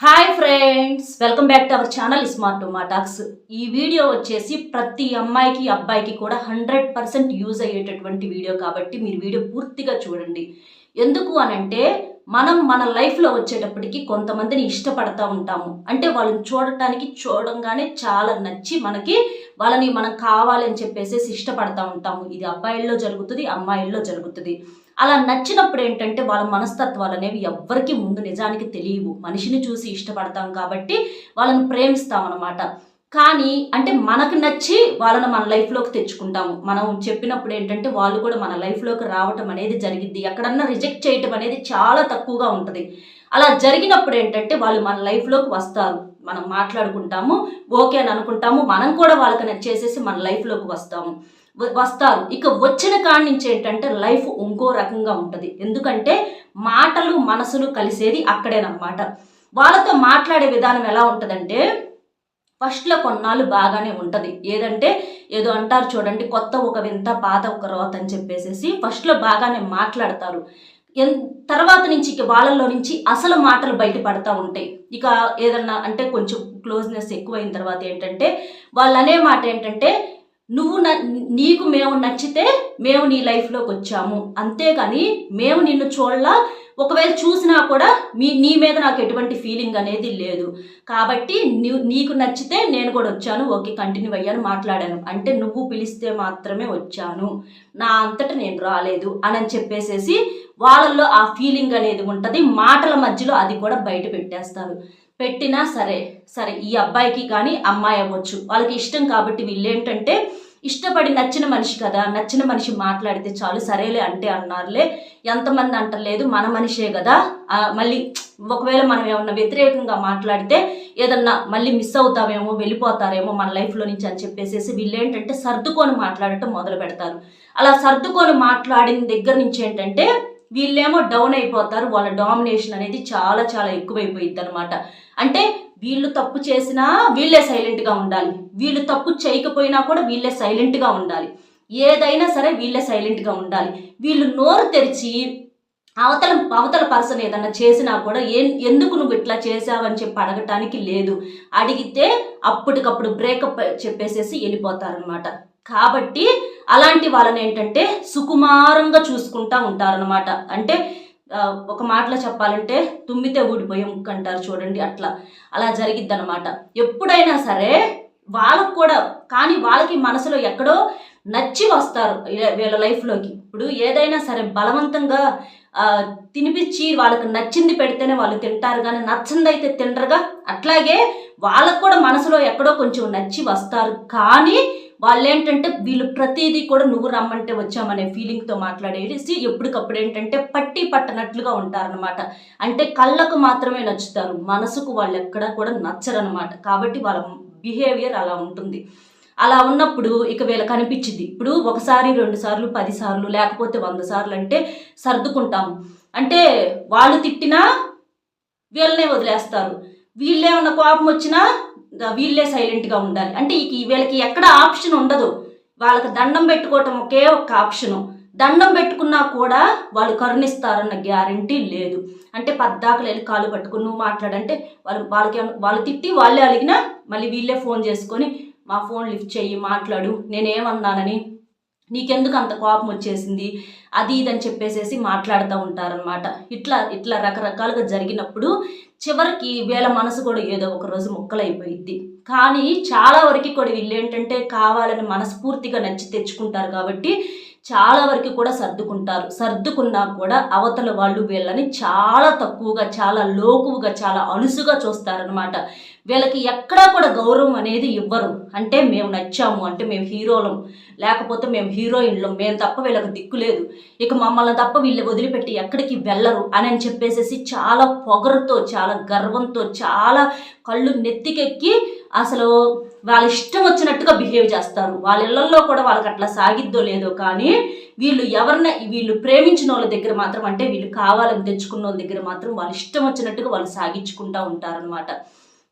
Hi friends welcome back to our channel smart మాటాక్స్ ఈ video వచ్చేసి ప్రతి అమ్మాయికి అబ్బాయికి కూడా హండ్రెడ్ పర్సెంట్ యూజ్ అయ్యేటటువంటి వీడియో కాబట్టి మీరు వీడియో పూర్తిగా చూడండి. ఎందుకు అనంటే మనం మన లైఫ్లో వచ్చేటప్పటికి కొంతమందిని ఇష్టపడతా ఉంటాము. అంటే వాళ్ళని చూడటానికి చూడంగానే చాలా నచ్చి మనకి వాళ్ళని మనం కావాలని చెప్పేసేసి చెప్పేసి ఇష్టపడతా ఉంటాము. ఇది అబ్బాయిల్లో జరుగుతుంది అమ్మాయిల్లో జరుగుతుంది. అలా నచ్చినప్పుడు ఏంటంటే వాళ్ళ మనస్తత్వాలు అనేవి ఎవ్వరికి ముందు నిజానికి తెలియవు. మనిషిని చూసి ఇష్టపడతాం కాబట్టి వాళ్ళని ప్రేమిస్తాం అనమాట కానీ అంటే మనకు నచ్చి వాళ్ళని మన లైఫ్లోకి తెచ్చుకుంటాము. మనం చెప్పినప్పుడు ఏంటంటే వాళ్ళు కూడా మన లైఫ్లోకి రావటం అనేది జరిగిద్ది. ఎక్కడన్నా రిజెక్ట్ చేయటం అనేది చాలా తక్కువగా ఉంటుంది. అలా జరిగినప్పుడు ఏంటంటే వాళ్ళు మన లైఫ్లోకి వస్తారు. మనం మాట్లాడుకుంటాము ఓకే అని అనుకుంటాము. మనం కూడా వాళ్ళకి నచ్చేసేసి మన లైఫ్లోకి వస్తాము. వస్తారు. ఇక వచ్చిన కాడి నుంచి ఏంటంటే లైఫ్ ఇంకో రకంగా ఉంటుంది. ఎందుకంటే మాటలు మనసులు కలిసేది అక్కడేనమాట. వాళ్ళతో మాట్లాడే విధానం ఎలా ఉంటుందంటే ఫస్ట్లో కొన్నాళ్ళు బాగానే ఉంటుంది. ఏదంటే ఏదో అంటారు చూడండి కొత్త ఒక వింత పాత ఒక రోత అని చెప్పేసేసి ఫస్ట్లో బాగానే మాట్లాడతారు. ఎన్ తర్వాత నుంచి ఇక వాళ్ళల్లో నుంచి అసలు మాటలు బయటపడతా ఉంటాయి. ఇక ఏదన్నా అంటే కొంచెం క్లోజ్నెస్ ఎక్కువైన తర్వాత ఏంటంటే వాళ్ళు అనే మాట ఏంటంటే నువ్వు న నీకు మేము నచ్చితే మేము నీ లైఫ్లోకి వచ్చాము. అంతేగాని మేము నిన్ను చూడలా ఒకవేళ చూసినా కూడా మీ నీ మీద నాకు ఎటువంటి ఫీలింగ్ అనేది లేదు. కాబట్టి నీ- నీకు నచ్చితే నేను కూడా వచ్చాను. ఓకే కంటిన్యూ అయ్యాను మాట్లాడాను. అంటే నువ్వు పిలిస్తే మాత్రమే వచ్చాను. నా అంతట నేను రాలేదు అని అని చెప్పేసేసి వాళ్ళల్లో ఆ ఫీలింగ్ అనేది ఉంటుంది. మాటల మధ్యలో అది కూడా బయట పెట్టేస్తారు. పెట్టినా సరే సరే ఈ అబ్బాయికి కానీ అమ్మాయి అవ్వచ్చు. వాళ్ళకి ఇష్టం కాబట్టి వీళ్ళు ఏంటంటే ఇష్టపడి నచ్చిన మనిషి కదా నచ్చిన మనిషి మాట్లాడితే చాలు సరేలే అంటే అన్నారులే. ఎంతమంది అంటలేదు మన మనిషే కదా. మళ్ళీ ఒకవేళ మనం ఏమన్నా వ్యతిరేకంగా మాట్లాడితే ఏదన్నా మళ్ళీ మిస్ అవుతామేమో వెళ్ళిపోతారేమో మన లైఫ్లో నుంచి అని చెప్పేసి వీళ్ళు ఏంటంటే సర్దుకొని మాట్లాడటం మొదలు పెడతారు. అలా సర్దుకొని మాట్లాడిన దగ్గర నుంచి ఏంటంటే వీళ్ళేమో డౌన్ అయిపోతారు. వాళ్ళ డామినేషన్ అనేది చాలా చాలా ఎక్కువైపోయింది అనమాట అంటే వీళ్ళు తప్పు చేసినా వీళ్ళే సైలెంట్గా ఉండాలి. వీళ్ళు తప్పు చేయకపోయినా కూడా వీళ్ళే సైలెంట్గా ఉండాలి. ఏదైనా సరే వీళ్ళే సైలెంట్గా ఉండాలి. వీళ్ళు నోరు తెరిచి అవతల అవతల పర్సన్ ఏదన్నా చేసినా కూడా ఏ ఎందుకు నువ్వు ఇట్లా చేసావని చెప్పి అడగటానికి లేదు. అడిగితే అప్పటికప్పుడు బ్రేకప్ చెప్పేసేసి వెళ్ళిపోతారనమాట కాబట్టి అలాంటి వాళ్ళని ఏంటంటే సుకుమారంగా చూసుకుంటా ఉంటారనమాట అంటే ఒక మాటలో చెప్పాలంటే తుమ్మితే ఊడిపోయే ముక్కు అంటారు చూడండి అట్లా. అలా జరిగిద్ది అనమాట ఎప్పుడైనా సరే వాళ్ళకు కూడా కానీ వాళ్ళకి మనసులో ఎక్కడో నచ్చి వస్తారు వీళ్ళ- లైఫ్లోకి. ఇప్పుడు ఏదైనా సరే బలవంతంగా తినిపించి వాళ్ళకి నచ్చింది పెడితేనే వాళ్ళు తింటారు కానీ నచ్చింది అయితే తినరుగా. అట్లాగే వాళ్ళకు కూడా మనసులో ఎక్కడో కొంచెం నచ్చి వస్తారు. కానీ వాళ్ళు ఏంటంటే వీళ్ళు ప్రతిదీ కూడా నువ్వు రమ్మంటే వచ్చామనే ఫీలింగ్తో మాట్లాడేసి ఎప్పటికప్పుడు ఏంటంటే పట్టి పట్టనట్లుగా ఉంటారనమాట అంటే కళ్ళకు మాత్రమే నచ్చుతారు మనసుకు వాళ్ళు ఎక్కడా కూడా నచ్చరనమాట కాబట్టి వాళ్ళ బిహేవియర్ అలా ఉంటుంది. అలా ఉన్నప్పుడు ఇక వీళ్ళ కనిపించింది ఇప్పుడు ఒకసారి రెండు సార్లు పది సార్లు లేకపోతే వంద సార్లు అంటే సర్దుకుంటాము. అంటే వాళ్ళు తిట్టినా వీళ్ళనే వదిలేస్తారు. వీళ్ళేమన్నా కోపం వచ్చినా వీళ్ళే సైలెంట్గా ఉండాలి. అంటే ఈ వీళ్ళకి ఎక్కడ ఆప్షన్ ఉండదు. వాళ్ళకి దండం పెట్టుకోవటం ఒకే ఒక్క ఆప్షను దండం పెట్టుకున్నా కూడా వాళ్ళు కరుణిస్తారన్న గ్యారంటీ లేదు. అంటే పద్దాకలు వెళ్ళి కాలు పట్టుకుని నువ్వు మాట్లాడంటే వాళ్ళు వాళ్ళకి వాళ్ళు తిట్టి వాళ్ళే అలిగినా మళ్ళీ వీళ్ళే ఫోన్ చేసుకొని మా ఫోన్ లిఫ్ట్ చెయ్యి మాట్లాడు. నేనేమన్నానని నీకెందుకు అంత కోపం వచ్చేసింది? అది ఇది అని చెప్పేసేసి మాట్లాడుతూ ఉంటారనమాట ఇట్లా ఇట్లా రకరకాలుగా జరిగినప్పుడు చివరికి వీళ్ళ మనసు కూడా ఏదో ఒక రోజు ముక్కలైపోయిద్ది. కానీ చాలా వరకు కూడా వీళ్ళు ఏంటంటే కావాలని మనస్ఫూర్తిగా నచ్చి తెచ్చుకుంటారు కాబట్టి చాలా వరకు కూడా సర్దుకుంటారు. సర్దుకున్నా కూడా అవతల వాళ్ళు వీళ్ళని చాలా తక్కువగా చాలా లోకువుగా చాలా అలుసుగా చూస్తారనమాట వీళ్ళకి ఎక్కడా కూడా గౌరవం అనేది ఇవ్వరు. అంటే మేము నచ్చాము అంటే మేము హీరోలం. లేకపోతే మేము హీరోయిన్లం. మేము తప్ప వీళ్ళకి దిక్కు లేదు. ఇక మమ్మల్ని తప్ప వీళ్ళు వదిలిపెట్టి ఎక్కడికి వెళ్ళరు అని అని చెప్పేసేసి చాలా పొగరుతో చాలా గర్వంతో చాలా కళ్ళు నెత్తికెక్కి అసలు వాళ్ళ ఇష్టం వచ్చినట్టుగా బిహేవ్ చేస్తారు. వాళ్ళ ఇళ్ళలో కూడా వాళ్ళకి అట్లా సాగిద్దో లేదో కానీ వీళ్ళు ఎవరిన వీళ్ళు ప్రేమించిన వాళ్ళ దగ్గర మాత్రం అంటే వీళ్ళు కావాలని తెచ్చుకున్న వాళ్ళ దగ్గర మాత్రం వాళ్ళ ఇష్టం వచ్చినట్టుగా వాళ్ళు సాగించుకుంటా ఉంటారనమాట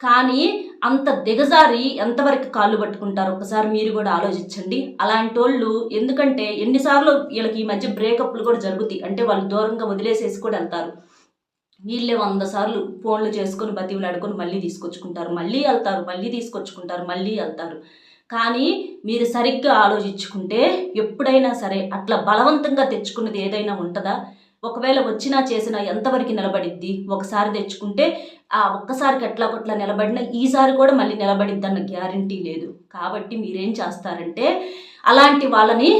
కానీ అంత దిగజారి ఎంతవరకు కాళ్ళు పట్టుకుంటారు? ఒకసారి మీరు కూడా ఆలోచించండి. అలాంటి వాళ్ళు ఎందుకంటే ఎన్నిసార్లు వీళ్ళకి ఈ మధ్య బ్రేకప్లు కూడా జరుగుతాయి. అంటే వాళ్ళు దూరంగా వదిలేసేసి కూడా వెళ్తారు. వీళ్ళే వంద సార్లు ఫోన్లు చేసుకొని బతివులాడుకొని మళ్ళీ తీసుకొచ్చుకుంటారు. మళ్ళీ వెళ్తారు మళ్ళీ తీసుకొచ్చుకుంటారు మళ్ళీ వెళ్తారు. కానీ మీరు సరిగ్గా ఆలోచించుకుంటే ఎప్పుడైనా సరే అట్లా బలవంతంగా తెచ్చుకున్నది ఏదైనా ఉంటుందా? ఒకవేళ వచ్చినా చేసినా ఎంతవరకు నిలబడిద్ది? ఒకసారి తెచ్చుకుంటే ఆ ఒక్కసారికి ఎట్లా కొట్లా నిలబడినా ఈసారి కూడా మళ్ళీ నిలబడిద్ది అన్న గ్యారంటీ లేదు. కాబట్టి మీరేం చేస్తారంటే అలాంటి వాళ్ళని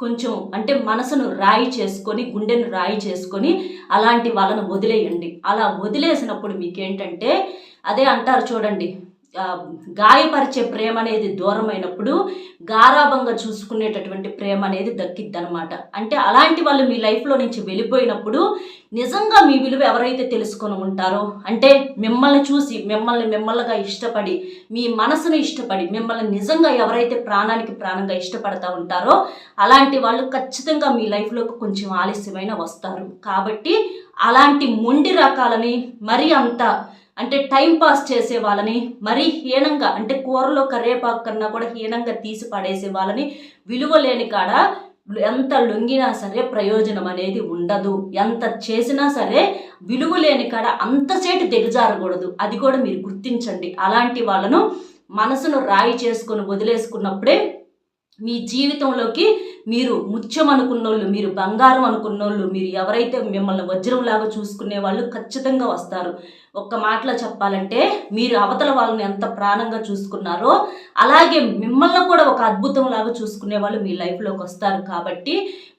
కొంచెం అంటే మనసును రాయి చేసుకొని గుండెను రాయి చేసుకొని అలాంటి వాళ్ళను వదిలేయండి. అలా వదిలేసినప్పుడు మీకేంటంటే అదే అంటారు చూడండి గాయపరిచే ప్రేమ అనేది దూరమైనప్పుడు గారాభంగా చూసుకునేటటువంటి ప్రేమ అనేది దక్కిద్దనమాట అంటే అలాంటి వాళ్ళు మీ లైఫ్లో నుంచి వెళ్ళిపోయినప్పుడు నిజంగా మీ విలువ ఎవరైతే తెలుసుకొని ఉంటారో అంటే మిమ్మల్ని చూసి మిమ్మల్ని మిమ్మల్నిగా ఇష్టపడి మీ మనసును ఇష్టపడి మిమ్మల్ని నిజంగా ఎవరైతే ప్రాణానికి ప్రాణంగా ఇష్టపడతా ఉంటారో అలాంటి వాళ్ళు ఖచ్చితంగా మీ లైఫ్లోకి కొంచెం ఆలస్యమైన వస్తారు. కాబట్టి అలాంటి మొండి రకాలని మరీ అంత అంటే టైం పాస్ చేసే వాళ్ళని మరీ హీనంగా అంటే కూరలో కరివేపాకు కన్నా కూడా హీనంగా తీసి పడేసే వాళ్ళని విలువ లేని కాడ ఎంత లొంగినా సరే ప్రయోజనం అనేది ఉండదు. ఎంత చేసినా సరే విలువ లేని కాడ అంతసేటు దిగజారకూడదు. అది కూడా మీరు గుర్తించండి. అలాంటి వాళ్ళను మనసును రాయి చేసుకొని వదిలేసుకున్నప్పుడే మీ జీవితంలోకి మీరు ముత్యం అనుకున్నోళ్ళు మీరు బంగారం అనుకున్నోళ్ళు మీరు ఎవరైతే మిమ్మల్ని వజ్రంలాగా చూసుకునే వాళ్ళు ఖచ్చితంగా వస్తారు. ఒక్క మాటలో చెప్పాలంటే మీరు అవతల వాళ్ళని ఎంత ప్రాణంగా చూసుకున్నారో అలాగే మిమ్మల్ని కూడా ఒక అద్భుతంలాగా చూసుకునే వాళ్ళు మీ లైఫ్లోకి వస్తారు. కాబట్టి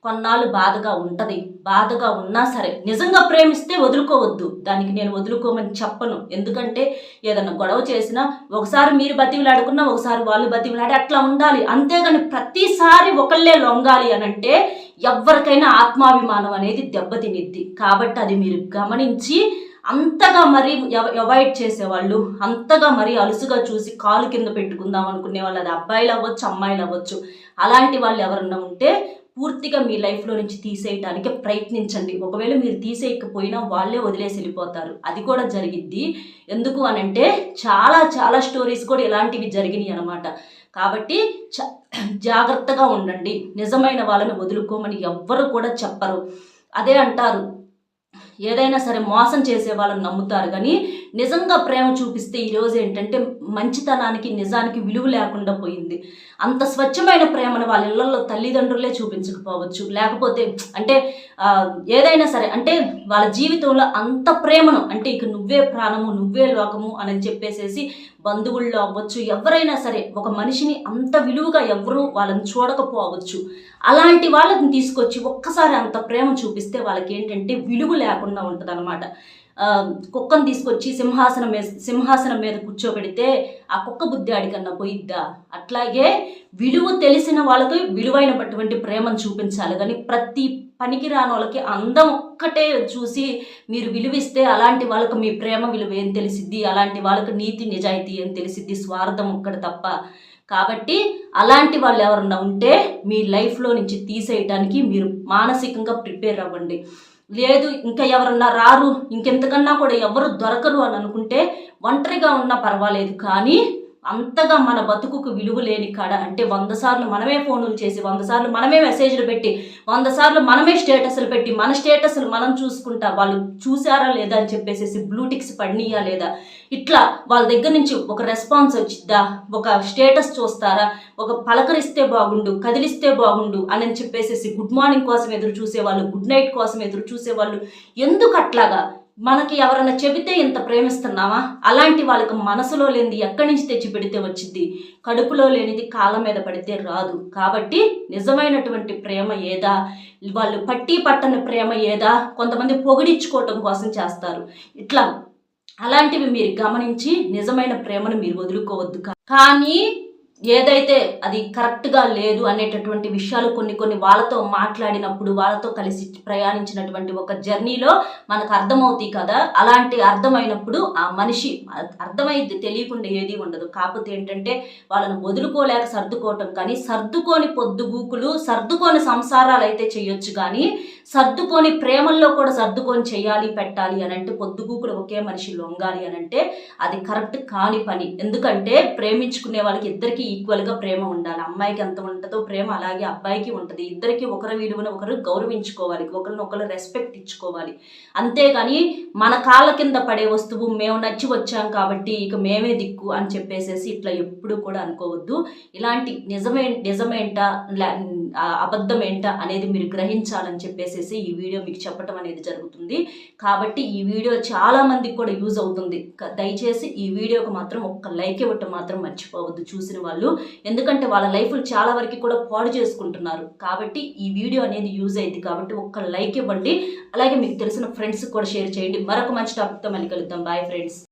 కొన్నాళ్ళు బాధగా ఉంటుంది. బాధగా ఉన్నా సరే నిజంగా ప్రేమిస్తే వదులుకోవద్దు. దానికి నేను వదులుకోమని చెప్పను. ఎందుకంటే ఏదైనా గొడవ చేసినా ఒకసారి మీరు బతివిలాడుకున్నా ఒకసారి వాళ్ళు బతివిలాడి అట్లా ఉండాలి. అంతేగాని ప్రతిసారి ఒకళ్ళే లొంగాలి అని అంటే ఎవరికైనా ఆత్మాభిమానం అనేది దెబ్బతినిద్ది. కాబట్టి అది మీరు గమనించి అంతగా మరీ అవాయిడ్ చేసేవాళ్ళు అంతగా మరీ అలుసుగా చూసి కాలు కింద పెట్టుకుందాం అనుకునే వాళ్ళు అది అబ్బాయిలు అవ్వచ్చు అమ్మాయిలు అవ్వచ్చు అలాంటి వాళ్ళు ఎవరన్నా ఉంటే పూర్తిగా మీ లైఫ్లో నుంచి తీసేయటానికి ప్రయత్నించండి. ఒకవేళ మీరు తీసేయకపోయినా వాళ్ళే వదిలేసి వెళ్ళిపోతారు. అది కూడా జరిగిద్ది. ఎందుకు అనంటే చాలా చాలా స్టోరీస్ కూడా ఇలాంటివి జరిగినాయి అనమాట కాబట్టి చ జాగ్రత్తగా ఉండండి. నిజమైన వాళ్ళని వదులుకోమని ఎవ్వరు కూడా చెప్పరు. అదే అంటారు. ఏదైనా సరే మోసం చేసే వాళ్ళని నమ్ముతారు. కానీ నిజంగా ప్రేమ చూపిస్తే ఈరోజు ఏంటంటే మంచితనానికి నిజానికి విలువ లేకుండా పోయింది. అంత స్వచ్ఛమైన ప్రేమను వాళ్ళ ఇళ్ళలో తల్లిదండ్రులే చూపించకపోవచ్చు. లేకపోతే అంటే ఏదైనా సరే అంటే వాళ్ళ జీవితంలో అంత ప్రేమను అంటే ఇక నువ్వే ప్రాణము నువ్వే లోకము అని చెప్పేసేసి బంధువుల్లో అవ్వచ్చు. ఎవరైనా సరే ఒక మనిషిని అంత విలువగా ఎవరూ వాళ్ళని చూడకపోవచ్చు. అలాంటి వాళ్ళని తీసుకొచ్చి ఒక్కసారి అంత ప్రేమ చూపిస్తే వాళ్ళకి ఏంటంటే విలువ లేకుండా ఉంటుంది అనమాట కుక్కను తీసుకొచ్చి సింహాసనం మీద సింహాసనం మీద కూర్చోబెడితే ఆ కుక్క బుద్ధి ఆడికన్నా పోయిద్దా? అట్లాగే విలువ తెలిసిన వాళ్ళకి విలువైనటువంటి ప్రేమను చూపించాలి. కానీ ప్రతి పనికి రాని వాళ్ళకి అందం ఒక్కటే చూసి మీరు విలువిస్తే అలాంటి వాళ్ళకి మీ ప్రేమ విలువ ఏం తెలిసిద్ది? అలాంటి వాళ్ళకి నీతి నిజాయితీ ఏం తెలిసిద్ది? స్వార్థం ఒక్కటి తప్ప. కాబట్టి అలాంటి వాళ్ళు ఎవరన్నా ఉంటే మీ లైఫ్లో నుంచి తీసేయటానికి మీరు మానసికంగా ప్రిపేర్ అవ్వండి. లేదు ఇంకా ఎవరన్నా రారు ఇంకెంతకన్నా కూడా ఎవరు దొరకరు అని అనుకుంటే ఒంటరిగా ఉన్నా పర్వాలేదు కానీ అంతగా మన బతుకుకు విలువ లేని కాడ అంటే వంద సార్లు మనమే ఫోన్లు చేసి వంద సార్లు మనమే మెసేజ్లు పెట్టి వంద సార్లు మనమే స్టేటస్లు పెట్టి మన స్టేటస్లు మనం చూసుకుంటా వాళ్ళు చూసారా లేదా అని చెప్పేసి బ్లూటిక్స్ పడినయా లేదా? ఇట్లా వాళ్ళ దగ్గర నుంచి ఒక రెస్పాన్స్ వచ్చిద్దా? ఒక స్టేటస్ చూస్తారా? ఒక పలకరిస్తే బాగుండు కదిలిస్తే బాగుండు అని చెప్పేసి గుడ్ మార్నింగ్ కోసం ఎదురు చూసేవాళ్ళు గుడ్ నైట్ కోసం ఎదురు చూసేవాళ్ళు ఎందుకు అట్లాగా? మనకి ఎవరైనా చెబితే ఇంత ప్రేమిస్తున్నావా? అలాంటి వాళ్ళకి మనసులో లేనిది ఎక్కడి నుంచి తెచ్చి పెడితే వచ్చింది? కడుపులో లేనిది కాళ్ళ మీద పడితే రాదు. కాబట్టి నిజమైనటువంటి ప్రేమ ఏదా? వాళ్ళు పట్టి పట్టని ప్రేమ ఏదా? కొంతమంది పొగిడించుకోవటం కోసం చేస్తారు. ఇట్లా అలాంటివి మీరు గమనించి నిజమైన ప్రేమను మీరు వదులుకోవద్దు కానీ ఏదైతే అది కరెక్ట్గా లేదు అనేటటువంటి విషయాలు కొన్ని కొన్ని వాళ్ళతో మాట్లాడినప్పుడు వాళ్ళతో కలిసి ప్రయాణించినటువంటి ఒక జర్నీలో మనకు అర్థమవుతాయి కదా. అలాంటి అర్థమైనప్పుడు ఆ మనిషి అర్థమైంది తెలియకుండా ఏది ఉండదు. కాకపోతే ఏంటంటే వాళ్ళని వదులుకోలేక సర్దుకోవటం కానీ సర్దుకోని పొద్దుగూకులు సర్దుకోని సంసారాలు అయితే చేయొచ్చు కానీ సర్దుకొని ప్రేమల్లో కూడా సర్దుకొని చేయాలి పెట్టాలి అని అంటే పొద్దుగూకులు ఒకే మనిషి లొంగాలి అని అంటే అది కరెక్ట్ కాని పని. ఎందుకంటే ప్రేమించుకునే వాళ్ళకి ఇద్దరికి ఈక్వల్గా ప్రేమ ఉండాలి. అమ్మాయికి ఎంత ఉంటుందో ప్రేమ అలాగే అబ్బాయికి ఉంటుంది. ఇద్దరికి ఒకరి విలువను ఒకరు గౌరవించుకోవాలి. ఒకరిని ఒకరు రెస్పెక్ట్ ఇచ్చుకోవాలి. అంతేగాని మన కాళ్ళ కింద పడే వస్తువు మేము నచ్చి వచ్చాం కాబట్టి ఇక మేమే దిక్కు అని చెప్పేసేసి ఇట్లా ఎప్పుడు కూడా అనుకోవద్దు. ఇలాంటి నిజమే నిజమేంటా అబద్ధం ఏంట అనేది మీరు గ్రహించాలని చెప్పేసేసి ఈ వీడియో మీకు చెప్పడం అనేది జరుగుతుంది. కాబట్టి ఈ వీడియో చాలా మందికి కూడా యూజ్ అవుతుంది. దయచేసి ఈ వీడియోకి మాత్రం ఒక్క లైక్ ఇవ్వటం మాత్రం మర్చిపోవద్దు చూసిన వాళ్ళు. ఎందుకంటే వాళ్ళ లైఫ్లు చాలా వరకు కూడా పాడు చేసుకుంటున్నారు. కాబట్టి ఈ వీడియో అనేది యూజ్ అయింది కాబట్టి ఒక్క లైక్ ఇవ్వండి. అలాగే మీకు తెలిసిన ఫ్రెండ్స్ కూడా షేర్ చేయండి. మరొక మంచి టాపిక్తో మళ్ళీ కలుద్దాం. Bye friends.